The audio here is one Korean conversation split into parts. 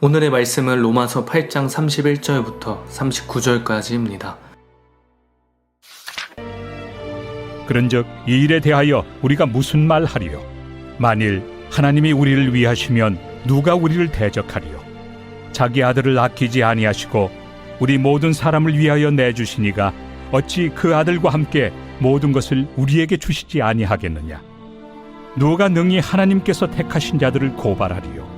오늘의 말씀은 로마서 8장 31절부터 39절까지입니다. 그런즉 이 일에 대하여 우리가 무슨 말 하리요? 만일 하나님이 우리를 위하시면 누가 우리를 대적하리요? 자기 아들을 아끼지 아니하시고 우리 모든 사람을 위하여 내주시니가 어찌 그 아들과 함께 모든 것을 우리에게 주시지 아니하겠느냐? 누가 능히 하나님께서 택하신 자들을 고발하리요?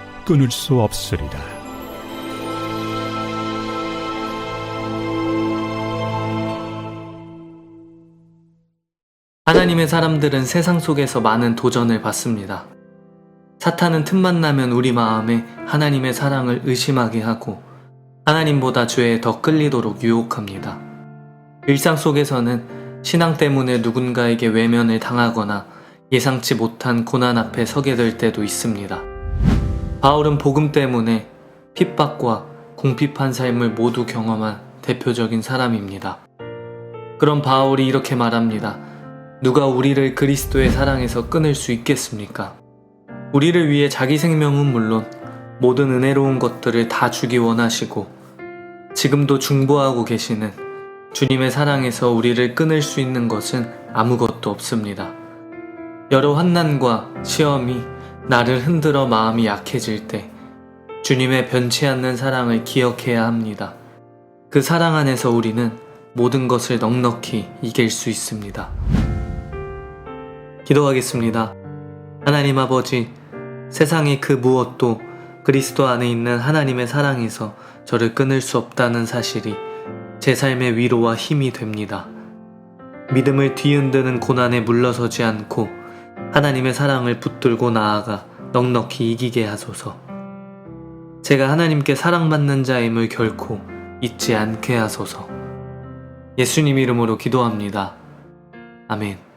끊을 수 없으리라. 하나님의 사람들은 세상 속에서 많은 도전을 받습니다. 사탄은 틈만 나면 우리 마음에 하나님의 사랑을 의심하게 하고 하나님보다 죄에 더 끌리도록 유혹합니다. 일상 속에서는 신앙 때문에 누군가에게 외면을 당하거나 예상치 못한 고난 앞에 서게 될 때도 있습니다. 바울은 복음 때문에 핍박과 궁핍한 삶을 모두 경험한 대표적인 사람입니다. 그럼 바울이 이렇게 말합니다. 누가 우리를 그리스도의 사랑에서 끊을 수 있겠습니까? 우리를 위해 자기 생명은 물론 모든 은혜로운 것들을 다 주기 원하시고 지금도 중보하고 계시는 주님의 사랑에서 우리를 끊을 수 있는 것은 아무것도 없습니다. 여러 환난과 시험이 나를 흔들어 마음이 약해질 때 주님의 변치 않는 사랑을 기억해야 합니다. 그 사랑 안에서 우리는 모든 것을 넉넉히 이길 수 있습니다. 기도하겠습니다. 하나님 아버지, 세상의 그 무엇도 그리스도 안에 있는 하나님의 사랑에서 저를 끊을 수 없다는 사실이 제 삶의 위로와 힘이 됩니다. 믿음을 뒤흔드는 고난에 물러서지 않고 하나님의 사랑을 붙들고 나아가 넉넉히 이기게 하소서. 제가 하나님께 사랑받는 자임을 결코 잊지 않게 하소서. 예수님 이름으로 기도합니다. 아멘.